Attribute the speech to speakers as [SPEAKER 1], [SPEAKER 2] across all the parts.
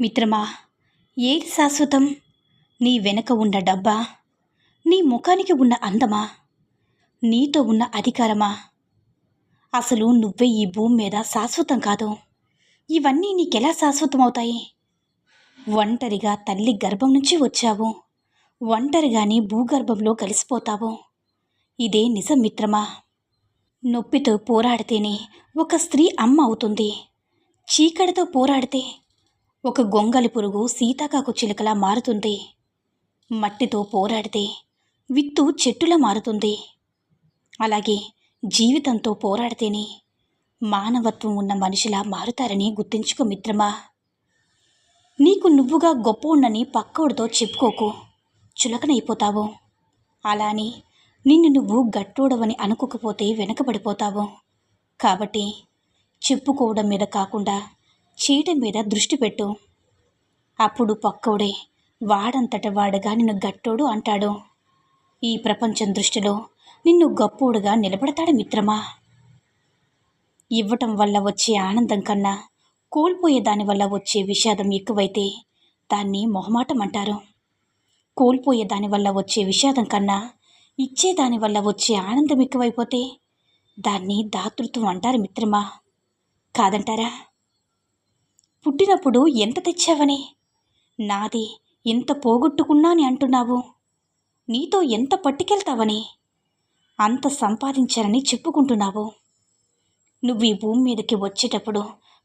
[SPEAKER 1] మిత్రమా ఏది శాశ్వతం? నీ వెనక ఉన్న డబ్బా నీ ముఖానికి ఉన్న అందమా? నీతో ఉన్న అధికారమా? అసలు నువ్వే ఈ భూమి మీద శాశ్వతం కాదు. ఇవన్నీ నీకెలా శాశ్వతమవుతాయి? ఒంటరిగా తల్లి గర్భం నుంచి వచ్చావు. ఒంటరిగానే భూగర్భంలో కలిసిపోతావు. ఇదే నిజం మిత్రమా? నొప్పితో పోరాడితేనే ఒక స్త్రీ అమ్మ అవుతుంది. చీకటితో పోరాడితే ఒక గొంగలి పురుగు సీతాకాకు చిలుకలా మారుతుంది మట్టితో పోరాడితే విత్తు చెట్టులా మారుతుంది అలాగే జీవితంతో పోరాడితేనే మానవత్వం ఉన్న మనిషిలా మారుతారని గుర్తించుకో మిత్రమా. నీకు నువ్వుగా గొప్ప ఉన్నని పక్కోడితో చెప్పుకోకు. చులకనైపోతావు. అలానే నిన్ను నువ్వు గట్టోడవని అనుకోకపోతే వెనకబడిపోతావు. కాబట్టి చెప్పుకోవడం మీద కాకుండా చీట మీద దృష్టి పెట్టు. అప్పుడు పక్కోడే వాడంతట వాడుగా నిన్ను గట్టోడు అంటాడు. ఈ ప్రపంచం దృష్టిలో నిన్ను గొప్పోడుగా నిలబడతాడు మిత్రమా? ఇవ్వటం వల్ల వచ్చే ఆనందం కన్నా కోల్పోయే దాని వల్ల వచ్చే విషాదం ఎక్కువైతే దాన్ని మొహమాటం అంటారు. కోల్పోయే దాని వల్ల వచ్చే విషాదం కన్నా ఇచ్చే దాని వల్ల వచ్చే ఆనందం ఎక్కువైపోతే దాన్ని దాతృత్వం అంటారు మిత్రమా? కాదంటారా? పుట్టినప్పుడు ఎంత తెచ్చావని? నాది ఎంత పోగొట్టుకున్నాని అంటున్నావు. నీతో ఎంత పట్టుకెళ్తావని? అంత సంపాదించానని చెప్పుకుంటున్నావు. నువ్వు ఈ భూమి మీదకి వచ్చేటప్పుడు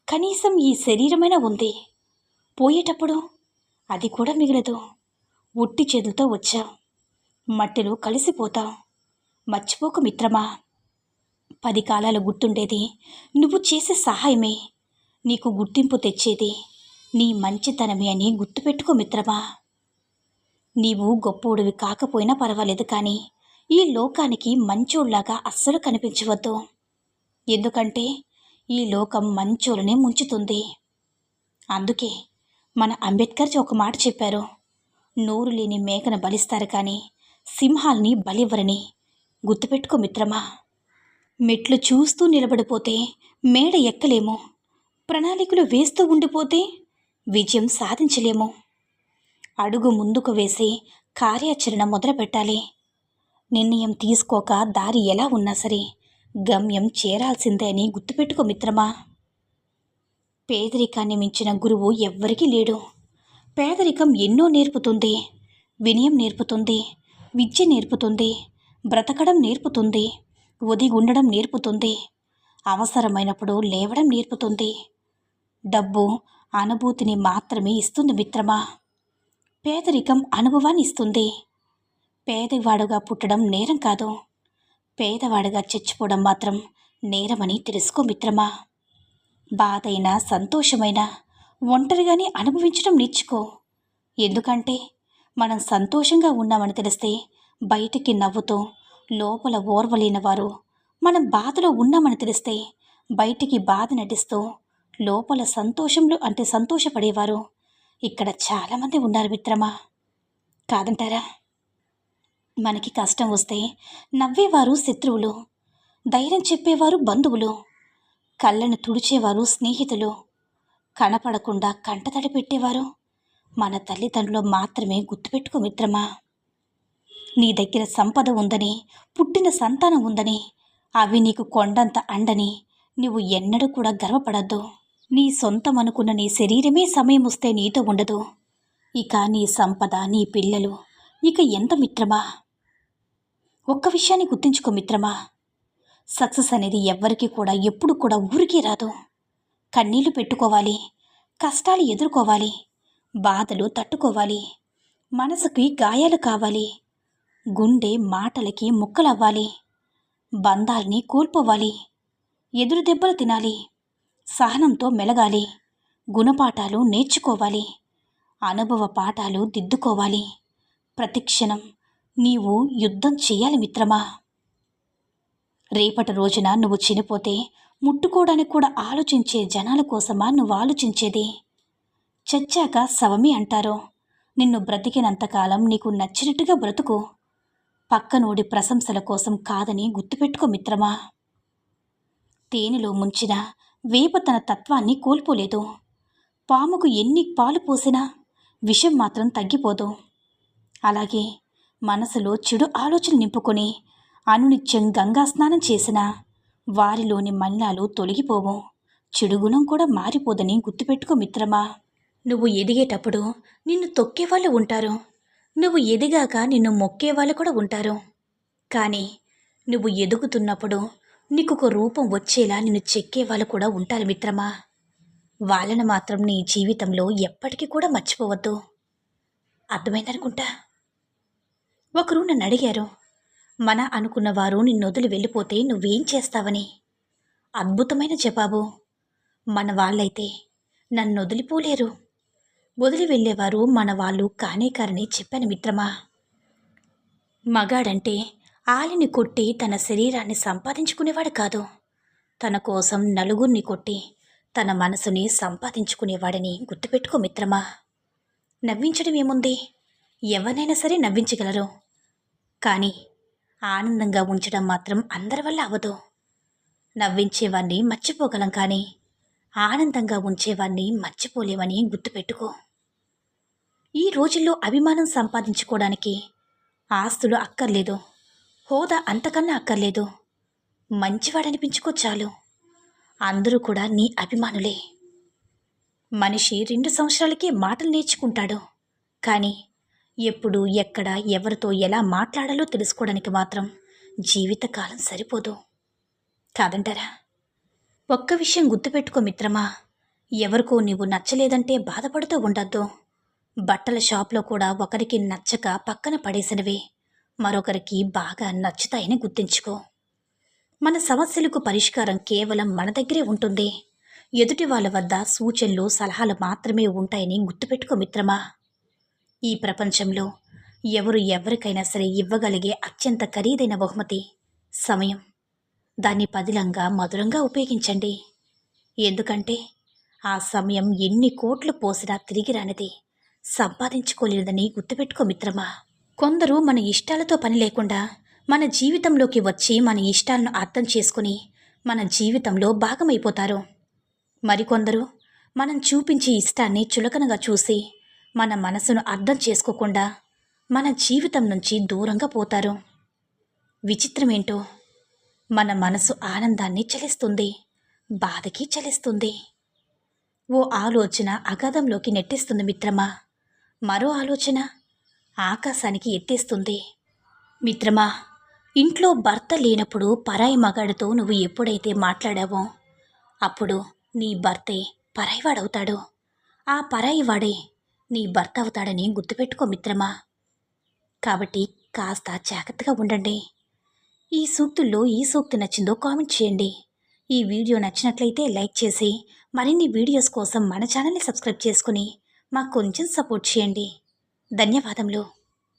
[SPEAKER 1] కనీసం ఈ శరీరమైన ఉంది. పోయేటప్పుడు అది కూడా మిగలదు. ఉట్టి చేతులతో వచ్చావు. మట్టిలో కలిసిపోతావు. మర్చిపోకు మిత్రమా. పది కాలాలు గుర్తుండేది నువ్వు చేసే సహాయమే. నీకు గుర్తింపు తెచ్చేది. నీ మంచితనమే అని గుర్తుపెట్టుకో మిత్రమా. నీవు గొప్పోడివి కాకపోయినా పర్వాలేదు కానీ ఈ లోకానికి మంచోళ్ళాగా అస్సలు కనిపించవద్దు. ఎందుకంటే ఈ లోకం మంచోళ్ళనే ముంచుతుంది. అందుకే మన అంబేద్కర్ ఒక మాట చెప్పారు. నోరు లేని మేకను బలిస్తారు కానీ సింహాల్ని బలివ్వరని. గుర్తుపెట్టుకో మిత్రమా. మెట్లు చూస్తూ నిలబడిపోతే మేడ ఎక్కలేము. ప్రణాళికలు వేస్తూ ఉండిపోతే విజయం సాధించలేము. అడుగు ముందుకు వేసి కార్యాచరణ మొదలుపెట్టాలి నిర్ణయం తీసుకోక దారి ఎలా ఉన్నా సరే గమ్యం చేరాల్సిందే అని గుర్తుపెట్టుకో మిత్రమా. పేదరికాన్ని మించిన గురువు ఎవ్వరికీ లేడు. పేదరికం ఎన్నో నేర్పుతుంది. వినయం నేర్పుతుంది. విద్య నేర్పుతుంది. బ్రతకడం నేర్పుతుంది. ఒదిగుండడం నేర్పుతుంది. అవసరమైనప్పుడు లేవడం నేర్పుతుంది. డబ్బు అనుభూతిని మాత్రమే ఇస్తుంది మిత్రమా? పేదరికం అనుభవాన్ని ఇస్తుంది. పేదవాడుగా పుట్టడం నేరం కాదు. పేదవాడిగా చచ్చిపోవడం మాత్రం నేరమని తెలుసుకో మిత్రమా. బాధైనా సంతోషమైనా ఒంటరిగానే అనుభవించడం నేర్చుకో. ఎందుకంటే మనం సంతోషంగా ఉన్నామని తెలిస్తే బయటికి నవ్వుతూ లోపల ఓర్వలేని వారు మనం బాధలో ఉన్నామని తెలిస్తే బయటికి బాధ నటిస్తూ లోపల సంతోషంలో అంటే సంతోషపడేవారు. ఇక్కడ చాలామంది ఉన్నారు మిత్రమా. కాదంటారా? మనకి కష్టం వస్తే నవ్వేవారు శత్రువులు ధైర్యం చెప్పేవారు బంధువులు కళ్ళను తుడిచేవారు స్నేహితులు కనపడకుండా కంటతడి పెట్టేవారు. మన తల్లిదండ్రులు మాత్రమే గుర్తుపెట్టుకో మిత్రమా. నీ దగ్గర సంపద ఉందని పుట్టిన సంతానం ఉందని అవి నీకు కొండంత అండని నువ్వు ఎన్నడూ కూడా గర్వపడద్దు. నీ సొంతం అనుకున్న నీ శరీరమే సమయం వస్తే నీతో ఉండదు. ఇక నీ సంపద నీ పిల్లలు ఇక ఎంత మిత్రమా? ఒక్క విషయాన్ని గుర్తుంచుకో మిత్రమా. సక్సెస్ అనేది ఎవ్వరికి కూడా ఎప్పుడు కూడా ఊరికే రాదు. కన్నీళ్ళు పెట్టుకోవాలి కష్టాలు ఎదుర్కోవాలి బాధలు తట్టుకోవాలి మనసుకి గాయాలు కావాలి గుండె మాటలకి ముక్కలవ్వాలి బంధాల్ని కోల్పోవాలి ఎదురు దెబ్బలు తినాలి సహనంతో మెలగాలి. గుణపాఠాలు నేర్చుకోవాలి. అనుభవ పాఠాలు దిద్దుకోవాలి. ప్రతిక్షణం నీవు యుద్ధం చేయాలి మిత్రమా? రేపటి రోజున నువ్వు చనిపోతే ముట్టుకోవడానికి కూడా ఆలోచించే జనాల కోసమా నువ్వు ఆలోచించేది? చచ్చాక శవమి అంటారు. నిన్ను బ్రతికినంతకాలం నీకు నచ్చినట్టుగా బ్రతుకు. పక్కనోడి ప్రశంసల కోసం కాదని గుర్తుపెట్టుకో మిత్రమా. తేనెలో ముంచిన వేప తన తత్వాన్ని కోల్పోలేదు. పాముకు ఎన్ని పాలు పోసినా విషం మాత్రం తగ్గిపోదు. అలాగే మనసులో చెడు ఆలోచన నింపుకొని అనునిత్యం గంగా స్నానం చేసినా వారిలోని మలినాలు తొలగిపోవు. చెడు గుణం కూడా మారిపోదని గుర్తుపెట్టుకో మిత్రమా. నువ్వు ఎదిగేటప్పుడు నిన్ను తొక్కేవాళ్ళు ఉంటారు. నువ్వు ఎదిగాక నిన్ను మొక్కేవాళ్ళు కూడా ఉంటారు. కానీ నువ్వు ఎదుగుతున్నప్పుడు నీకు ఒక రూపం వచ్చేలా నిన్ను చెక్కేవాళ్ళు కూడా ఉంటారు మిత్రమా. వాళ్ళను మాత్రం నీ జీవితంలో ఎప్పటికీ కూడా మర్చిపోవద్దు. అర్థమైందనుకుంటా ఒకరు నన్ను అడిగారు మన అనుకున్న వారు నిన్ను వదిలి వెళ్ళిపోతే నువ్వేం చేస్తావని? అద్భుతమైన జవాబు. మన వాళ్ళైతే నన్ను వదిలిపోలేరు. వదిలి వెళ్ళేవారు మన వాళ్ళు కానే కారని చెప్పాను మిత్రమా. మగాడంటే ఆలిని కొట్టి తన శరీరాన్ని సంపాదించుకునేవాడు కాదు. తన కోసం నలుగురిని కొట్టి తన మనసుని సంపాదించుకునేవాడని గుర్తుపెట్టుకో మిత్రమా. నవ్వించడం ఏముంది? ఎవరినైనా సరే నవ్వించగలరు. కానీ ఆనందంగా ఉంచడం మాత్రం అందరి వల్ల అవ్వదు. నవ్వించేవాన్ని మర్చిపోగలం కానీ ఆనందంగా ఉంచేవాన్ని మర్చిపోలేమని గుర్తుపెట్టుకో. ఈ రోజుల్లో అభిమానం సంపాదించుకోవడానికి ఆస్తులు అక్కర్లేదు. హోదా అంతకన్నా అక్కర్లేదు. మంచివాడనిపించుకో చాలు. అందరూ కూడా నీ అభిమానులే. మనిషి రెండు సంవత్సరాలకే మాటలు నేర్చుకుంటాడు. కానీ ఎప్పుడు ఎక్కడ ఎవరితో ఎలా మాట్లాడాలో తెలుసుకోవడానికి మాత్రం జీవితకాలం సరిపోదు. కాదంటారా? ఒక్క విషయం గుర్తుపెట్టుకో మిత్రమా. ఎవరికో నీవు నచ్చలేదంటే బాధపడుతూ ఉండద్దు. బట్టల షాప్లో కూడా ఒకరికి నచ్చక పక్కన పడేసినవి. మరొకరికి బాగా నచ్చుతాయని గుర్తుంచుకో. మన సమస్యలకు పరిష్కారం కేవలం మన దగ్గరే ఉంటుంది. ఎదుటి వాళ్ళ వద్ద సూచనలు సలహాలు మాత్రమే ఉంటాయని గుర్తుపెట్టుకో మిత్రమా. ఈ ప్రపంచంలో ఎవరు ఎవరికైనా సరే ఇవ్వగలిగే అత్యంత ఖరీదైన బహుమతి సమయం. దాన్ని పదిలంగా మధురంగా ఉపయోగించండి. ఎందుకంటే ఆ సమయం ఎన్ని కోట్లు పోసినా తిరిగి రానిది. సంపాదించుకోలేదని గుర్తుపెట్టుకో మిత్రమా. కొందరు మన ఇష్టాలతో పని లేకుండా మన జీవితంలోకి వచ్చి మన ఇష్టాలను అర్థం చేసుకుని మన జీవితంలో భాగమైపోతారు. మరికొందరు మనం చూపించే ఇష్టాన్ని చులకనగా చూసి మన మనసును అర్థం చేసుకోకుండా మన జీవితం నుంచి దూరంగా పోతారు. విచిత్రమేంటో? మన మనసు ఆనందాన్ని చలిస్తుంది బాధకి చలిస్తుంది. ఓ ఆలోచన అగాధంలోకి నెట్టేస్తుంది మిత్రమా. మరో ఆలోచన ఆకాశానికి ఎత్తేస్తుంది. మిత్రమా ఇంట్లో భర్త లేనప్పుడు పరాయి మగాడితో నువ్వు ఎప్పుడైతే మాట్లాడావో అప్పుడు నీ భర్తే పరాయివాడవుతాడు. ఆ పరాయి వాడే నీ భర్త అవుతాడని గుర్తుపెట్టుకో మిత్రమా. కాబట్టి కాస్త జాగ్రత్తగా ఉండండి. ఈ సూక్తుల్లో ఈ సూక్తి నచ్చిందో కామెంట్ చేయండి. ఈ వీడియో నచ్చినట్లయితే లైక్ చేసి మరిన్ని వీడియోస్ కోసం మన ఛానల్ని సబ్స్క్రైబ్ చేసుకుని మాకు కొంచెం సపోర్ట్ చేయండి. ధన్యవాదములు.